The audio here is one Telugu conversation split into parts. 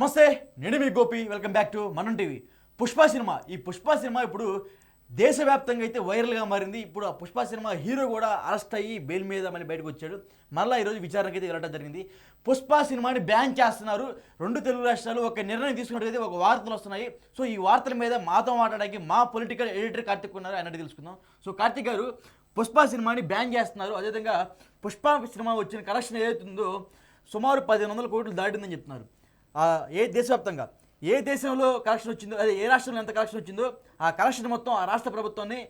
నమస్తే నేను మీ Gopi. Welcome back to Manam TV Pushpa cinema. ఈ పుష్ప సినిమా ఇప్పుడు దేశవ్యాప్తంగా అయితే వైరల్గా మారింది. ఇప్పుడు ఆ పుష్ప సినిమా హీరో కూడా అరెస్ట్ అయ్యి బెయిల్ మీద మళ్ళీ బయటకు వచ్చాడు. మళ్ళీ ఈరోజు విచారణకి అయితే వెళ్ళడం జరిగింది. పుష్ప సినిమాని బ్యాన్ చేస్తున్నారు. రెండు తెలుగు రాష్ట్రాలు ఒక నిర్ణయం తీసుకున్నట్టయితే ఒక వార్తలు వస్తున్నాయి. సో ఈ వార్తల మీద మాతో మాట్లాడడానికి మా పొలిటికల్ ఎడిటర్ కార్తిక్ ఉన్నారు. ఆయన తెలుసుకుందాం. సో కార్తిక్ గారు పుష్ప సినిమాని బ్యాన్ చేస్తున్నారు. అదేవిధంగా పుష్ప సినిమా వచ్చిన కలెక్షన్ ఏదైతుందో సుమారు పదిహేను వందల కోట్లు దాటిందని చెప్తున్నారు. ఏ దేశవ్యాప్తంగా? ఏ దేశంలో కలెక్షన్ వచ్చిందో అదే ఏ రాష్ట్రంలో ఎంత కలెక్షన్ వచ్చిందో ఆ కలెక్షన్ మొత్తం ఆ రాష్ట్ర ప్రభుత్వాన్ని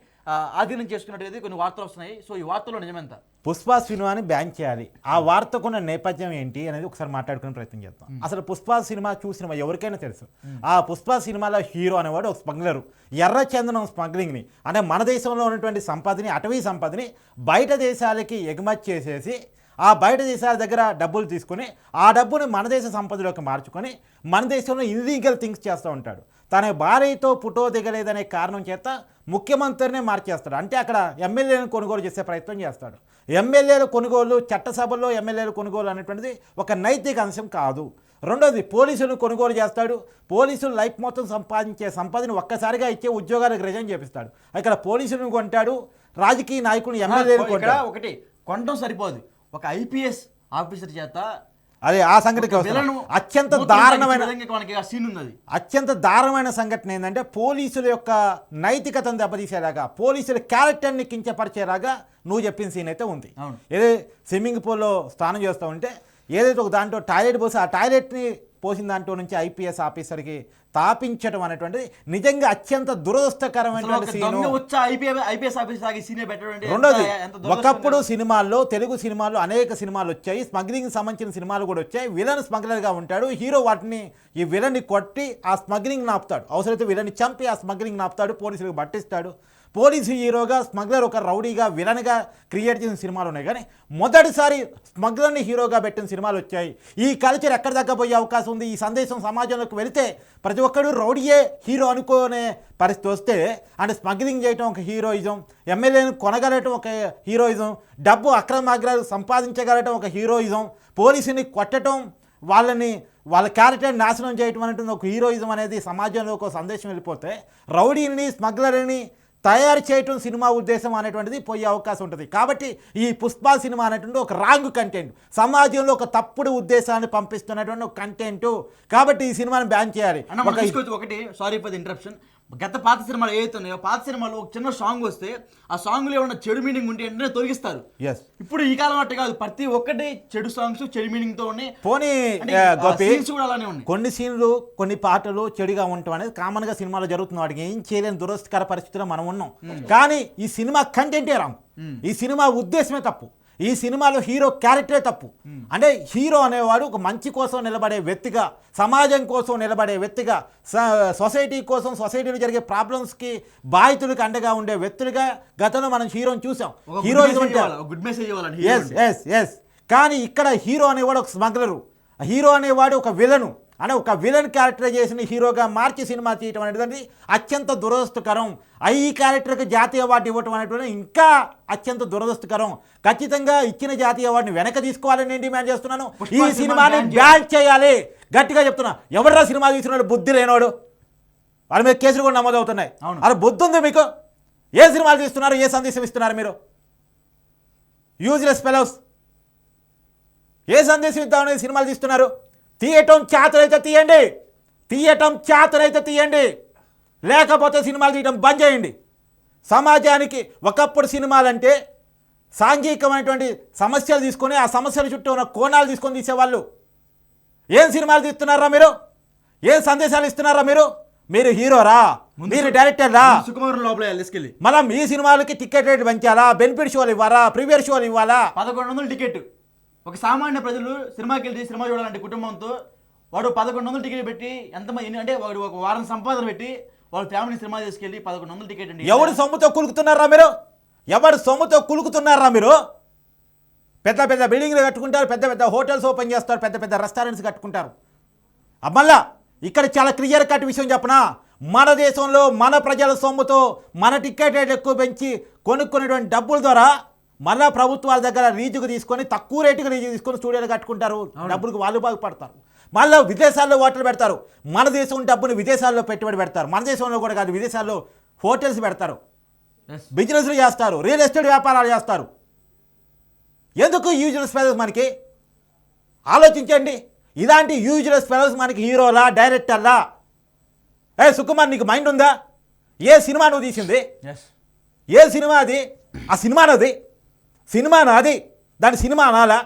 ఆధీనం చేసుకున్నట్టయితే కొన్ని వార్తలు వస్తున్నాయి. సో ఈ వార్తలో నిజమెంత? పుష్ప సినిమాని బ్యాన్ చేయాలి. ఆ వార్తకున్న నేపథ్యం ఏంటి అనేది ఒకసారి మాట్లాడుకునే ప్రయత్నం చేద్దాం. అసలు పుష్ప సినిమా చూసిన ఎవరికైనా తెలుసు. ఆ పుష్ప సినిమాలో హీరో అనేవాడు ఒక స్మగ్లరు. ఎర్ర చందనం స్మగ్లింగ్ని అంటే మన దేశంలో ఉన్నటువంటి సంపదని అటవీ సంపదని బయట దేశాలకి ఎగుమతి చేసేసి ఆ బయట దేశాల దగ్గర డబ్బులు తీసుకొని ఆ డబ్బుని మన దేశ సంపదలోకి మార్చుకొని మన దేశంలో ఇల్లీగల్ థింగ్స్ చేస్తూ ఉంటాడు. తన భార్యతో ఫోటో దిగలేదనే కారణం చేత ముఖ్యమంత్రినే మార్చేస్తాడు. అంటే అక్కడ ఎమ్మెల్యేలను కొనుగోలు చేసే ప్రయత్నం చేస్తాడు. ఎమ్మెల్యేల కొనుగోలు చట్టసభల్లో ఎమ్మెల్యేల కొనుగోలు అనేటువంటిది ఒక నైతిక అంశం కాదు. రెండోది పోలీసులను కొనుగోలు చేస్తాడు. పోలీసులు లైఫ్ మొత్తం సంపాదించే సంపదని ఒక్కసారిగా ఇచ్చే ఉద్యోగాలకు రిజైన్ చేపిస్తాడు. ఇక్కడ పోలీసులను కొంటాడు రాజకీయ నాయకులను ఎమ్మెల్యేలు కొంటాడు. ఒకటి కొనడం సరిపోదు. ఒక ఐపీఎస్ ఆఫీసర్ చేత అదే ఆ. విలను అత్యంత దారుణమైన సీన్ ఉంది అది అత్యంత దారుణమైన సంఘటన ఏంటంటే పోలీసుల యొక్క నైతికతను దెబ్బతీసేలాగా పోలీసుల క్యారెక్టర్ని కించపరిచేలాగా నువ్వు చెప్పిన సీన్ అయితే ఉంది అవును. ఏదో స్విమ్మింగ్ పూల్లో స్నానం చేస్తూ ఉంటే ఏదైతే ఒక దాంట్లో టాయిలెట్ పోసి ఆ టాయిలెట్ని పోసిన దాంట్లో నుంచి ఐపీఎస్ ఆఫీసర్కి తాపించడం అనేటువంటిది నిజంగా అత్యంత దురదృష్టకరమైనటువంటి సీను. ఎంత- రెండోది ఒకప్పుడు సినిమాల్లో తెలుగు సినిమాల్లో అనేక సినిమాలు వచ్చాయి. స్మగ్లింగ్ సంబంధించిన సినిమాలు కూడా వచ్చాయి. విలన్ స్మగ్లర్గా ఉంటాడు. హీరో వాటిని ఈ విలన్ని కొట్టి ఆ స్మగ్లింగ్ నాపుతాడు. అవసరమైతే విలన్ని చంపి ఆ స్మగ్లింగ్ నాపుతాడు. పోలీసులకు పట్టిస్తాడు. పోలీసు హీరోగా స్మగ్లర్ ఒక రౌడీగా విలన్గా క్రియేట్ చేసిన సినిమాలు ఉన్నాయి. కానీ మొదటిసారి స్మగ్లర్ని హీరోగా పెట్టిన సినిమాలు వచ్చాయి. ఈ కల్చర్ ఎక్కడ తగ్గబోయే పోయే అవకాశం ఉంది? ఈ సందేశం సమాజంలోకి వెళితే ప్రతి ఒక్కడు రౌడీయే హీరో అనుకునే పరిస్థితి వస్తే అంటే స్మగ్లింగ్ చేయటం ఒక హీరోయిజం ఎమ్మెల్యేను కొనగలటం ఒక హీరోయిజం డబ్బు అక్రమాగ్రాలు సంపాదించగలటం ఒక హీరోయిజం పోలీసుని కొట్టడం వాళ్ళని వాళ్ళ క్యారెక్టర్ నాశనం చేయటం అనేది ఒక హీరోయిజం అనేది సమాజంలో ఒక సందేశం వెళ్ళిపోతే రౌడీని స్మగ్లర్ని తయారు చేయటం సినిమా ఉద్దేశం అనేటువంటిది పోయే అవకాశం ఉంటుంది. కాబట్టి ఈ పుష్ప సినిమా అనేటువంటి ఒక రాంగ్ కంటెంట్ సమాజంలో ఒక తప్పుడు ఉద్దేశాన్ని పంపిస్తున్నటువంటి ఒక కంటెంట్ కాబట్టి ఈ సినిమాని బ్యాన్ చేయాలి. ఒకటి సారీ ఫర్ ఇంటరప్షన్ గత పాత సినిమాలు ఏవైతే ఉన్నాయో పాత సినిమాలో ఒక చిన్న సాంగ్ వస్తే ఆ సాంగ్లో ఏమన్నా చెడు మీనింగ్ ఉంటే వెంటనే తొలగిస్తారు. ఎస్ ఇప్పుడు ఈ కాలం అట్ట కాదు. ప్రతి ఒక్కటి చెడు సాంగ్స్ చెడు మీనింగ్తో ఉన్నాయి. పోనీ కూడా అలానే ఉన్నాయి. కొన్ని సీన్లు కొన్ని పాటలు చెడుగా ఉండటం అనేది కామన్గా సినిమాలో జరుగుతుంది. వాడికి ఏం చేయలేని దురస్కర పరిస్థితిలో మనం ఉన్నాం. కానీ ఈ సినిమా కంటెంటే రాంగ్ ఈ సినిమా ఉద్దేశమే తప్పు. ఈ సినిమాలో హీరో క్యారెక్టరే తప్పు. అంటే హీరో అనేవాడు ఒక మంచి కోసం నిలబడే వ్యక్తిగా సమాజం కోసం నిలబడే వ్యక్తిగా స- సొసైటీ కోసం సొసైటీలో జరిగే ప్రాబ్లమ్స్కి బాధితుడికి అండగా ఉండే వ్యక్తులుగా గతంలో మనం హీరోని చూసాం. గుడ్ మెసేజ్ ఇవ్వాలండి ఎస్ ఎస్ ఎస్ కానీ ఇక్కడ హీరో అనేవాడు ఒక స్మగ్లరు. హీరో అనేవాడు ఒక విలను. అంటే ఒక విలన్ క్యారెక్టరైజేషన్ హీరోగా మార్చి సినిమా తీయటం అనేది అత్యంత దురదృష్టకరం. ఈ క్యారెక్టర్కి జాతీయ అవార్డు ఇవ్వటం అనేటువంటి ఇంకా అత్యంత దురదృష్టకరం. ఖచ్చితంగా ఇచ్చిన జాతీయ అవార్డుని వెనక తీసుకోవాలని నేను డిమాండ్ చేస్తున్నాను. ఈ సినిమా సినిమాని బ్యాన్ చేయాలి. గట్టిగా చెప్తున్నా. ఎవరా సినిమా తీసినాడు? బుద్ధి లేనోడు వాళ్ళ మీద కేసులు కూడా నమోదవుతున్నాయి. అవును. అరే బుద్ధి ఉంది మీకు? ఏ సినిమాలు తీస్తున్నారు? ఏ సందేశం ఇస్తున్నారు మీరు? యూజ్లెస్ ఫెలోస్ ఏ సందేశం ఇద్దామని సినిమాలు తీస్తున్నారు? తీయటం చేతనైతే తీయండి. తీయటం చేతనైతే తీయండి. లేకపోతే సినిమాలు తీయటం బంద్ చేయండి. సమాజానికి ఒకప్పుడు సినిమాలంటే సాంఘికమైనటువంటి సమస్యలు తీసుకొని ఆ సమస్యల చుట్టూ ఉన్న కోణాలు తీసుకొని తీసేవాళ్ళు. ఏం సినిమాలు తీస్తున్నారా మీరు? ఏం సందేశాలు ఇస్తున్నారా మీరు? మీరు హీరోరా? మీరు డైరెక్టర్రా? సుకుమార్ లోపల తీసుకెళ్ళి. మళ్ళీ మీ సినిమాలకి టికెట్ రేట్ పెంచాలా? బెనిఫిట్ షోలు ఇవ్వాలా? ప్రీమియర్ షోలు ఇవ్వాలా? పదకొండు వందలు టికెట్. ఒక సామాన్య ప్రజలు సినిమాకి వెళ్ళి సినిమా చూడాలంటే కుటుంబంతో వాడు పదకొండు వందలు టికెట్ పెట్టి ఎంతమంది ఎన్ని- అంటే వాడు ఒక వారం సంపాదన పెట్టి వాళ్ళ ఫ్యామిలీ సినిమా తీసుకెళ్ళి పదకొండు వందలు టికెట్ అండి. ఎవడు సొమ్ముతో కులుకుతున్నారా మీరు? ఎవడు సొమ్ముతో కులుకుతున్నారా మీరు? పెద్ద పెద్ద బిల్డింగ్లు కట్టుకుంటారు పెద్ద పెద్ద హోటల్స్ ఓపెన్ చేస్తారు పెద్ద పెద్ద రెస్టారెంట్స్ కట్టుకుంటారు. అమ్మల్లా ఇక్కడ చాలా క్లియర్ కట్ విషయం చెప్పనా? మన దేశంలో మన ప్రజల సొమ్ముతో మన టికెట్ రేట్ ఎక్కువ పెంచి కొనుక్కునేటువంటి డబ్బుల ద్వారా మళ్ళా ప్రభుత్వాల దగ్గర రీజుకు తీసుకొని తక్కువ రేటుకు రీజు తీసుకొని స్టూడియోలు కట్టుకుంటారు. డబ్బులకు వాళ్ళు బాగుపడతారు. మళ్ళీ విదేశాల్లో హోటల్ పెడతారు. మన దేశం డబ్బుని విదేశాల్లో పెట్టుబడి పెడతారు. మన దేశంలో కూడా కాదు విదేశాల్లో హోటల్స్ పెడతారు. బిజినెస్లు చేస్తారు. రియల్ ఎస్టేట్ వ్యాపారాలు చేస్తారు. ఎందుకు యూజ్లెస్ ఫెలోస్ మనకి? ఆలోచించండి. ఇలాంటి యూజ్లెస్ ఫెలోస్ మనకి హీరోలా డైరెక్టర్లా? ఏ సుకుమార్ నీకు మైండ్ ఉందా? ఏ సినిమా నువ్వు తీసింది? ఏ సినిమా అది? ఆ సినిమా అది సినిమా నాది. దాని సినిమా అనాలా?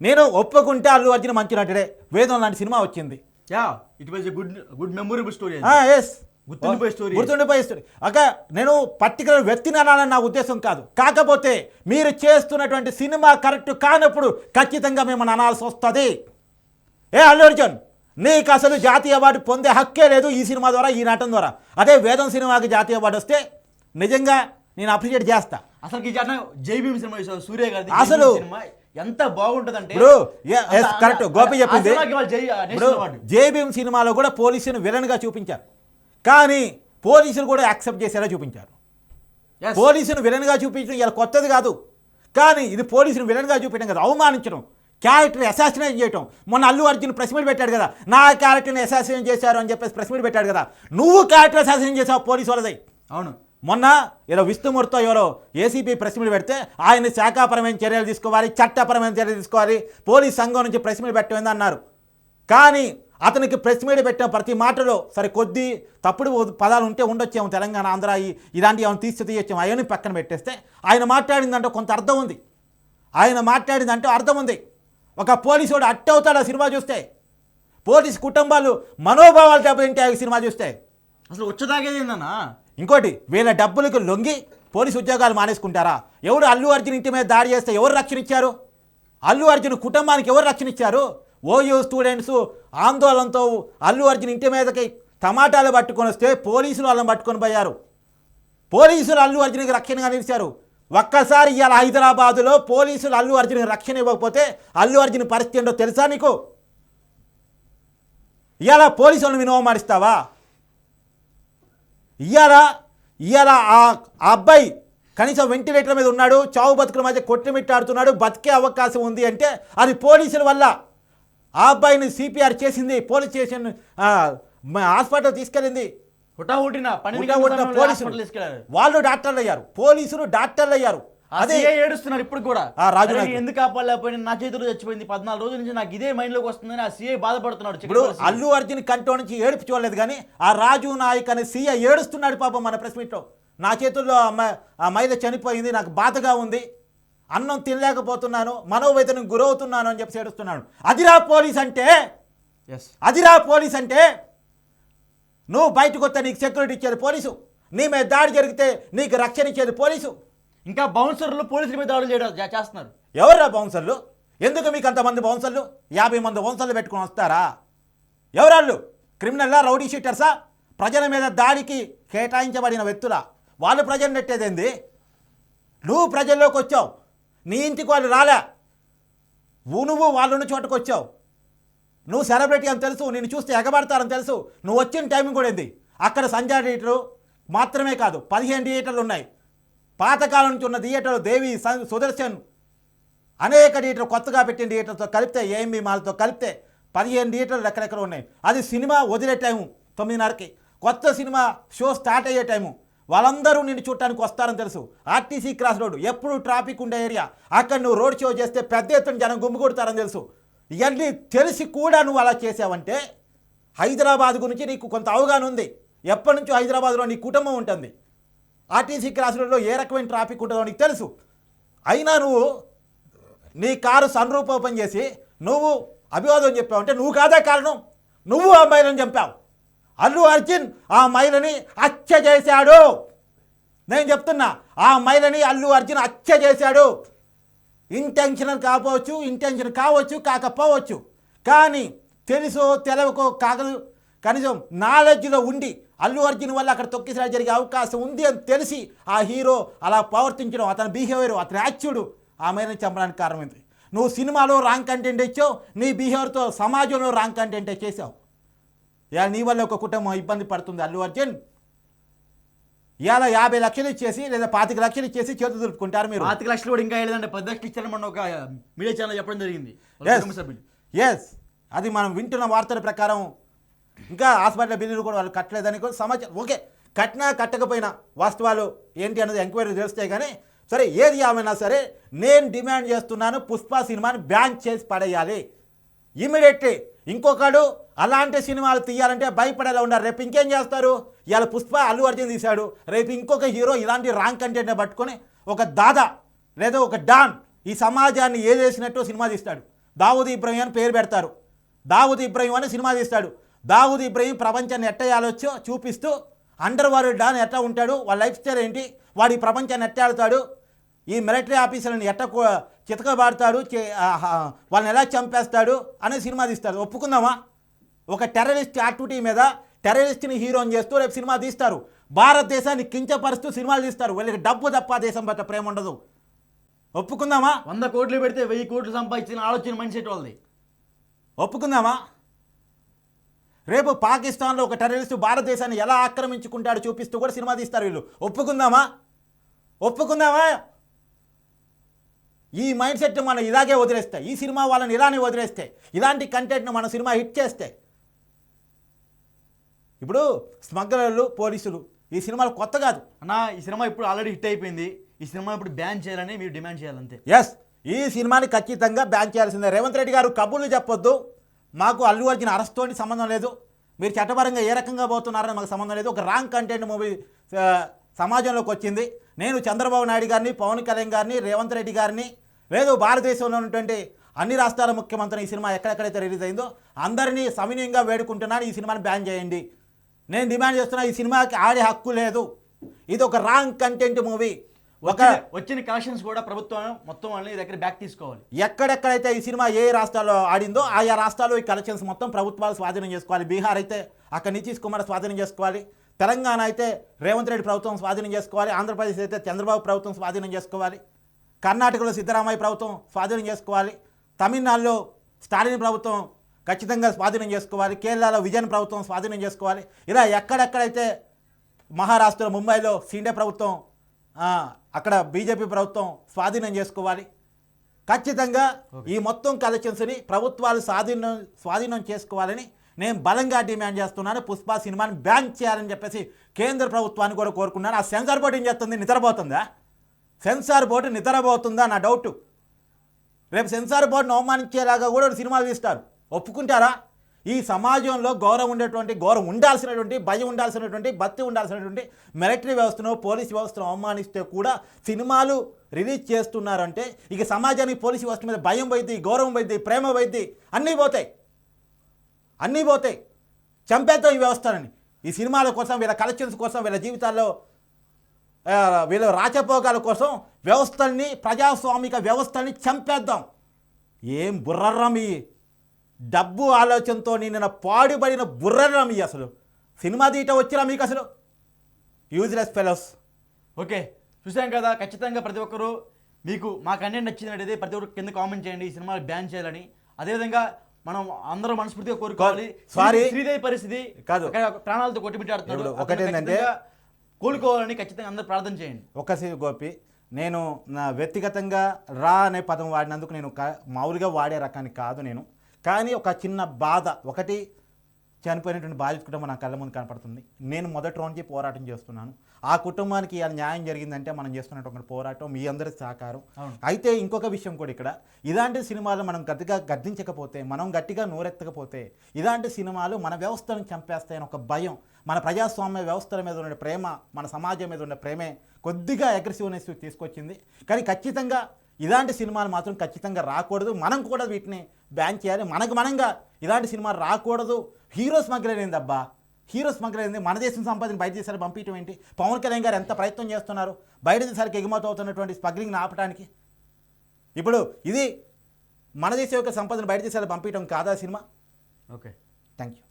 నేను ఒప్పుకుంటే అల్లు అర్జున్ మంచి నటుడే. వేదం లాంటి సినిమా వచ్చింది. Yeah it was good good memorable story yes గుర్తుండిపోయే story. గుర్తుండిపోయే స్టోరీ అక్క నేను పర్టికులర్ వ్యక్తిని అనాలని నా ఉద్దేశం కాదు. కాకపోతే మీరు చేస్తున్నటువంటి సినిమా కరెక్ట్ కానప్పుడు ఖచ్చితంగా మేము అనాల్సి వస్తుంది. ఏ అల్లు అర్జున్ నీకు అసలు జాతీయ అవార్డు పొందే హక్కే లేదు ఈ సినిమా ద్వారా ఈ నాటం ద్వారా. అదే వేదం సినిమాకి జాతీయ అవార్డు వస్తే నిజంగా నేను అప్రిషియేట్ చేస్తా. అసలు ఈ జన జై భీమ్ సినిమా చూసావా? సూర్య గారి అసలు ఎంత బాగుంటుందంటే కరెక్ట్ గోపి చెప్పింది. సినిమాకి వాళ్ళు జై ఆ ఇప్పుడు నేషనల్ అవార్డు. జేబీఎం సినిమాలో కూడా పోలీసుని విలన్గా చూపించారు. కానీ పోలీసులు కూడా యాక్సెప్ట్ చేసేలా చూపించారు. పోలీసును విలన్గా చూపించడం ఇలా కొత్తది కాదు. కానీ ఇది పోలీసును విలన్గా చూపించడం కదా అవమానించడం. క్యారెక్టర్ అసాసినేట్ చేయటం. మొన్న అల్లు అర్జున్ ప్రెస్ మీట్ పెట్టాడు కదా నా క్యారెక్టర్ని అసాసినేట్ చేశారు అని చెప్పేసి ప్రెస్ మీట్ పెట్టాడు కదా నువ్వు క్యారెక్టర్ అసాసినేట్ చేసావు పోలీసు వాళ్ళది. అవును. మొన్న ఏదో విష్ణుమూర్తితో ఎవరో ఏసీపీ ప్రెస్ మీట్ పెడితే ఆయన శాఖాపరమైన చర్యలు తీసుకోవాలి చట్టపరమైన చర్యలు తీసుకోవాలి పోలీస్ సంఘం నుంచి ప్రెస్ మీట్ పెట్టమైంది అన్నారు. కానీ అతనికి ప్రెస్ మీట్ పెట్టిన ప్రతి మాటలో సరే కొద్ది తప్పుడు పదాలు ఉంటే ఉండొచ్చేమో తెలంగాణ ఆంధ్ర ఇలాంటివి ఏమైనా తీసి తీయొచ్చాము అవన్నీ పక్కన పెట్టేస్తే ఆయన మాట్లాడిందంటే కొంత అర్థం ఉంది. ఆయన మాట్లాడిందంటే అర్థం ఉంది. ఒక పోలీసుడు అట్టవుతాడు ఆ సినిమా చూస్తే. పోలీస్ కుటుంబాలు మనోభావాలు దెబ్బతింటాయి ఆ సినిమా చూస్తే. అసలు వచ్చేదాగేది ఏందన్నా? ఇంకోటి వీళ్ళ డబ్బులకు లొంగి పోలీసు ఉద్యోగాలు మానేసుకుంటారా? ఎవరు అల్లు అర్జున్ ఇంటి మీద దాడి చేస్తే ఎవరు రక్షణ ఇచ్చారు అల్లు అర్జున్ కుటుంబానికి ఎవరు రక్షణ ఇచ్చారు ఓయూ స్టూడెంట్స్ ఆందోళనతో అల్లు అర్జున్ ఇంటి మీదకి టమాటాలు పట్టుకొని వస్తే పోలీసులు వాళ్ళని పట్టుకొని పోయారు. పోలీసులు అల్లు అర్జున్కి రక్షణగా నిలిచారు. ఒక్కసారి ఇవాళ హైదరాబాదులో పోలీసులు అల్లు అర్జున్కి రక్షణ ఇవ్వకపోతే అల్లు అర్జున్ పరిస్థితి ఏంటో తెలుసా నీకు? ఇవాళ పోలీసులను వినోమాడిస్తావా ఇవాళ ఇవాళ ఆ అబ్బాయి కనీసం వెంటిలేటర్ మీద ఉన్నాడు చావు బతుకుల మధ్య కొట్టుమిట్టాడుతున్నాడు బతికే అవకాశం ఉంది అంటే అది పోలీసుల వల్ల. ఆ అబ్బాయిని సిపిఆర్ చేసింది పోలీస్ స్టేషన్ హాస్పిటల్ తీసుకెళ్ళింది. పోలీసులు. వాళ్ళు డాక్టర్లు అయ్యారు పోలీసులు డాక్టర్లు అయ్యారు అదే ఏడుస్తున్నారు ఇప్పుడు కూడా. ఆ, రాజు ఎందుకు కాపాడలేకపోయినా? నా చేతిలో చచ్చిపోయింది. పద్నాలుగు రోజుల నుంచి నాకు ఇదే మైండ్లోకి వస్తుందని ఆ సీఐ బాధపడుతున్నాడు ఇప్పుడు అల్లు అర్జున్ కంటో నుంచి ఏడుపు చూడలేదు కానీ ఆ రాజు నాయక్ అనే సీఐ ఏడుస్తున్నాడు పాపం మన ప్రెస్ మీట్లో. నా చేతుల్లో ఆ మ- ఆ మహిళ చనిపోయింది నాకు బాధగా ఉంది. అన్నం తినలేకపోతున్నాను మనోవేదనకు గురవుతున్నాను అని చెప్పి ఏడుస్తున్నాడు. అదిరా పోలీస్ అంటే? అదిరా పోలీస్ అంటే? నువ్వు బయటకు వస్తే నీకు సెక్యూరిటీ ఇచ్చేది పోలీసు. నీ మీద దాడి జరిగితే నీకు రక్షణ ఇచ్చేది పోలీసు. ఇంకా బౌన్సర్లు పోలీసుల మీద దాడులు చేయడం చేస్తున్నారు. ఎవర్రా బౌన్సర్లు? ఎందుకు మీకు అంతమంది బౌన్సర్లు? యాభై మంది బౌన్సర్లు పెట్టుకొని వస్తారా? ఎవరాళ్ళు క్రిమినల్లా రౌడీ షీటర్సా? ప్రజల మీద దాడికి కేటాయించబడిన వ్యక్తుల? వాళ్ళు ప్రజలు నెట్టేదేంది నువ్వు ప్రజల్లోకి వచ్చావు. నీ ఇంటికి వాళ్ళు రాలే. నువ్వు వాళ్ళున్న చోటుకు వచ్చావు. నువ్వు సెలబ్రిటీ అని తెలుసు నేను చూస్తే ఎగబడతారని తెలుసు. నువ్వు వచ్చిన టైమింగ్ కూడా ఏంది? అక్కడ సంజయ్ థియేటరు మాత్రమే కాదు పదిహేను థియేటర్లు ఉన్నాయి. పాతకాలం నుంచి ఉన్న థియేటర్లు దేవి సుదర్శన్ అనేక థియేటర్ కొత్తగా పెట్టిన థియేటర్తో కలిపితే ఏఎంబి మాల్తో కలిపితే పదిహేను థియేటర్లు ఎక్కడెక్కడ ఉన్నాయి? అది సినిమా వదిలే టైము తొమ్మిదిన్నరకి. కొత్త సినిమా షో స్టార్ట్ అయ్యే టైము. వాళ్ళందరూ నిన్ను చూడటానికి వస్తారని తెలుసు. ఆర్టీసీ క్రాస్ రోడ్ ఎప్పుడు ట్రాఫిక్ ఉండే ఏరియా. అక్కడ నువ్వు రోడ్ షో చేస్తే పెద్ద ఎత్తున జనం గుమ్మిగొడతారని తెలుసు. ఇవన్నీ తెలిసి కూడా నువ్వు అలా చేసావంటే హైదరాబాద్ గురించి నీకు కొంత అవగాహన ఉంది. ఎప్పటి నుంచో హైదరాబాద్లో నీ కుటుంబం ఉంటుంది. ఆర్టీసీ క్రాస్ ఏ రకమైన ట్రాఫిక్ ఉంటుందో నీకు తెలుసు. అయినా నువ్వు నీ కారు సన్రూప్ ఓపెన్ చేసి నువ్వు అభివాదం చెప్పావు అంటే నువ్వు కాదా కారణం. నువ్వు ఆ మహిళను చంపావు. అల్లు అర్జున్ ఆ మహిళని హత్య చేశాడు. నేను చెప్తున్నా ఆ మహిళని అల్లు అర్జున్ హత్య చేశాడు. ఇంటెన్షనల్ కాకపోవచ్చు ఇంటెన్షన్ కావచ్చు కాకపోవచ్చు. కానీ తెలుసో తెలవకో కాక కనీసం నాలెడ్జ్లో ఉండి అల్లు అర్జున్ వల్ల అక్కడ తొక్కిసలా జరిగే అవకాశం ఉంది అని తెలిసి ఆ హీరో అలా ప్రవర్తించడం అతని బిహేవియర్ అతని యాక్చుడు ఆమెను చంపడానికి కారణమైంది. నువ్వు సినిమాలో రాంగ్ కంటెంట్ ఇచ్చావు నీ బిహేవియర్తో సమాజంలో రాంగ్ కంటెంటే చేసావు. ఇవాళ నీ వల్ల ఒక కుటుంబం ఇబ్బంది పడుతుంది అల్లు అర్జున్. ఇవాళ యాభై లక్షలు ఇచ్చేసి లేదా పాతిక లక్షలు ఇచ్చేసి చేతులు దులుపుకుంటారు మీరు. పాతిక లక్షలు కూడా ఇంకా వేయలేదంటే పది లక్షలు ఇచ్చారని మొన్న ఒక మీడియా ఛానల్ చెప్పడం జరిగింది. ఎస్ అది మనం వింటున్న వార్తల ప్రకారం ఇంకా హాస్పిటల్ బిల్లులు కూడా వాళ్ళు కట్టలేదని కూడా సమాచారం. ఓకే కట్టినా కట్టకపోయినా వాస్తవాలు ఏంటి అన్నది ఎంక్వైరీ తెలిస్తే కానీ సరే ఏది ఏమైనా సరే నేను డిమాండ్ చేస్తున్నాను పుష్ప సినిమాని బ్యాన్ చేసి పడేయాలి. ఇమీడియట్లీ ఇంకొకడు అలాంటి సినిమాలు తీయాలంటే భయపడేలా ఉన్నారు. రేపు ఇంకేం చేస్తారు? ఇవాళ పుష్ప అల్లు అర్జున్ తీశాడు. రేపు ఇంకొక హీరో ఇలాంటి రాంగ్ కంటెంట్ని పట్టుకొని ఒక దాదా లేదా ఒక డాన్ ఈ సమాజాన్ని ఏదేసినట్టు సినిమా తీస్తాడు. దావుద్ ఇబ్రహీం అని పేరు పెడతారు. దావుద్ ఇబ్రహీం అని సినిమా తీస్తాడు. దావుద్ ఇబ్రహీం ప్రపంచాన్ని ఎట్ట ఆలోచో చూపిస్తూ అండర్ వరల్డ్ డాన్ ఎట్లా ఉంటాడు వాళ్ళ లైఫ్ స్టైల్ ఏంటి వాడి ప్రపంచాన్ని ఎట్ట ఆడుతాడు ఈ మిలిటరీ ఆఫీసర్లను ఎట్ట చితకబాడుతాడు వాళ్ళని ఎలా చంపేస్తాడు అనే సినిమా తీస్తారు. ఒప్పుకుందామా? ఒక టెర్రరిస్ట్ యాక్టివిటీ మీద టెర్రరిస్ట్ని హీరోని చేస్తూ రేపు సినిమా తీస్తారు. భారతదేశాన్ని కించపరుస్తూ సినిమాలు తీస్తారు. వీళ్ళకి డబ్బు తప్ప దేశం పట్ల ప్రేమ ఉండదు. ఒప్పుకుందామా? వంద కోట్లు పెడితే వెయ్యి కోట్లు సంపాదించిన ఆలోచన మైండ్ సెట్ వాళ్ళది. ఒప్పుకుందామా? రేపు పాకిస్తాన్లో ఒక టెర్రరిస్ట్ భారతదేశాన్ని ఎలా ఆక్రమించుకుంటాడో చూపిస్తూ కూడా సినిమా తీస్తారు వీళ్ళు. ఒప్పుకుందామా? ఒప్పుకుందామా? ఈ మైండ్ సెట్ మనం ఇలాగే వదిలేస్తే ఈ సినిమా వాళ్ళని ఇలానే వదిలేస్తే ఇలాంటి కంటెంట్ను మన సినిమా హిట్ చేస్తే ఇప్పుడు స్మగ్లర్లు పోలీసులు ఈ సినిమాలు కొత్త కాదు. అన్న ఈ సినిమా ఇప్పుడు ఆల్రెడీ హిట్ అయిపోయింది. ఈ సినిమా ఇప్పుడు బ్యాన్ చేయాలని మీరు డిమాండ్ చేయాలంతే. ఎస్ ఈ సినిమాని ఖచ్చితంగా బ్యాన్ చేయాల్సిందే. రేవంత్ రెడ్డి గారు కబుర్లు చెప్పొద్దు. మాకు అల్లు అర్జున్ అరెస్ట్తోని సంబంధం లేదు. మీరు చట్టపరంగా ఏ రకంగా పోతున్నారని మాకు సంబంధం లేదు. ఒక రాంగ్ కంటెంట్ మూవీ సమాజంలోకి వచ్చింది. నేను చంద్రబాబు నాయుడు గారిని పవన్ కళ్యాణ్ గారిని రేవంత్ రెడ్డి గారిని లేదు భారతదేశంలో ఉన్నటువంటి అన్ని రాష్ట్రాల ముఖ్యమంత్రి ఈ సినిమా ఎక్కడెక్కడైతే రిలీజ్ అయిందో అందరినీ సవినయంగా వేడుకుంటున్నాను. ఈ సినిమాని బ్యాన్ చేయండి. నేను డిమాండ్ చేస్తున్నా ఈ సినిమాకి ఆడే హక్కు లేదు. ఇది ఒక రాంగ్ కంటెంట్ మూవీ. ఒక వచ్చిన కలెక్షన్స్ కూడా ప్రభుత్వం మొత్తం వాళ్ళని దగ్గర బ్యాక్ తీసుకోవాలి. ఎక్కడెక్కడైతే ఈ సినిమా ఏ రాష్ట్రాల్లో ఆడిందో ఆయా రాష్ట్రాల్లో ఈ కలెక్షన్స్ మొత్తం ప్రభుత్వాలు స్వాధీనం చేసుకోవాలి. బీహార్ అయితే అక్కడ నితీష్ కుమార్ స్వాధీనం చేసుకోవాలి. తెలంగాణ అయితే రేవంత్ రెడ్డి ప్రభుత్వం స్వాధీనం చేసుకోవాలి. ఆంధ్రప్రదేశ్ అయితే చంద్రబాబు ప్రభుత్వం స్వాధీనం చేసుకోవాలి. కర్ణాటకలో సిద్ధరామయ్య ప్రభుత్వం స్వాధీనం చేసుకోవాలి. తమిళనాడులో స్టాలిన్ ప్రభుత్వం ఖచ్చితంగా స్వాధీనం చేసుకోవాలి. కేరళలో విజయన్ ప్రభుత్వం స్వాధీనం చేసుకోవాలి. ఇలా ఎక్కడెక్కడైతే మహారాష్ట్రలో ముంబైలో సీండే ప్రభుత్వం అక్కడ బీజేపీ ప్రభుత్వం స్వాధీనం చేసుకోవాలి. ఖచ్చితంగా ఈ మొత్తం కలెక్షన్స్ని ప్రభుత్వాలు స్వాధీనం స్వాధీనం చేసుకోవాలని నేను బలంగా డిమాండ్ చేస్తున్నాను. పుష్ప సినిమాని బ్యాన్ చేయాలని చెప్పేసి కేంద్ర ప్రభుత్వాన్ని కూడా కోరుకున్నాను ఆ సెన్సార్ బోర్డు ఏం చేస్తుంది? నిద్రపోతుందా? సెన్సార్ బోర్డు నిద్రపోతుందా? నా డౌట్. రేపు సెన్సార్ బోర్డును అవమానించేలాగా కూడా సినిమాలు తీస్తారు. ఒప్పుకుంటారా? ఈ సమాజంలో గౌరవం ఉండేటువంటి గౌరవం ఉండాల్సినటువంటి భయం ఉండాల్సినటువంటి భక్తి ఉండాల్సినటువంటి మిలిటరీ వ్యవస్థను పోలీస్ వ్యవస్థను అవమానిస్తే కూడా సినిమాలు రిలీజ్ చేస్తున్నారంటే ఇక సమాజానికి పోలీసు వ్యవస్థ మీద భయం పోయింది గౌరవం పోయింది ప్రేమ పోయింది అన్నీ పోతాయి. అన్నీ పోతాయి. చంపేద్దాం ఈ వ్యవస్థలని. ఈ సినిమాల కోసం వీళ్ళ కలెక్షన్స్ కోసం వీళ్ళ జీవితాల్లో వీళ్ళ రాచపోకాల కోసం వ్యవస్థల్ని ప్రజాస్వామిక వ్యవస్థల్ని చంపేద్దాం. ఏం బుర్రరం ఈ డబ్బు ఆలోచనతో నిన్న పాడుబడిన బుర్రరం ఈ అసలు. సినిమా తీయట వచ్చిరా మీకు అసలు? యూజ్లెస్ ఫెలోస్ ఓకే చూసాం కదా ఖచ్చితంగా ప్రతి ఒక్కరు మీకు మా కంటెంట్ నచ్చిందంటే ప్రతి ఒక్కరు కింద కామెంట్ చేయండి ఈ సినిమాలు బ్యాన్ చేయాలని. అదేవిధంగా మనం అందరూ మనస్ఫూర్తిగా కోరుకోవాలి. Sorry. శ్రీదేవి పరిస్థితి కాదు. ప్రాణాలతో కొట్టిమిట్టాడుతున్నాడు అతను ఒకటేంటంటే- ఖచ్చితంగా కోలుకోవాలని ఖచ్చితంగా అందరూ ప్రార్థన చేయండి. ఒకసి గోపి నేను నా వ్యక్తిగతంగా రా అనే పదం వాడినందుకు నేను మామూలుగా వాడే రకాన్ని కాదు నేను. కానీ ఒక చిన్న బాధ ఒకటి చనిపోయినటువంటి బాధిత కుటుంబం నా కళ్ళ ముందు కనపడుతుంది. నేను మొదటి రోజు పోరాటం చేస్తున్నాను. ఆ కుటుంబానికి న్యాయం జరిగిందంటే మనం చేస్తున్నటువంటి పోరాటం మీ అందరి సహకారం. అయితే ఇంకొక విషయం కూడా ఇక్కడ. ఇలాంటి సినిమాలు మనం గట్టిగా గద్దించకపోతే మనం గట్టిగా నోరెత్తకపోతే ఇలాంటి సినిమాలు మన వ్యవస్థను చంపేస్తాయని ఒక భయం మన ప్రజాస్వామ్య వ్యవస్థల మీద ఉన్న ప్రేమ మన సమాజం మీద ఉన్న ప్రేమే కొద్దిగా అగ్రెసివ్నెస్ తీసుకొచ్చింది. కానీ ఖచ్చితంగా ఇలాంటి సినిమాలు మాత్రం ఖచ్చితంగా రాకూడదు. మనం కూడా వీటిని బ్యాన్ చేయాలి. మనకు మనంగా ఇలాంటి సినిమాలు రాకూడదు. హీరో స్మగ్లర్ ఏందబ్బా హీరో స్మగ్లర్ ఏంది మన దేశం సంపాదన బయట దేశాలు పంపించడం ఏంటి? పవన్ కళ్యాణ్ గారు ఎంత ప్రయత్నం చేస్తున్నారు? బయట దేశాలకు ఎగుమతి అవుతున్నటువంటి స్మగ్లింగ్ని ఆపడానికి ఇప్పుడు ఇది మన దేశం యొక్క సంపదను బయట దేశాలు పంపించడం కాదా సినిమా? ఓకే. Thank you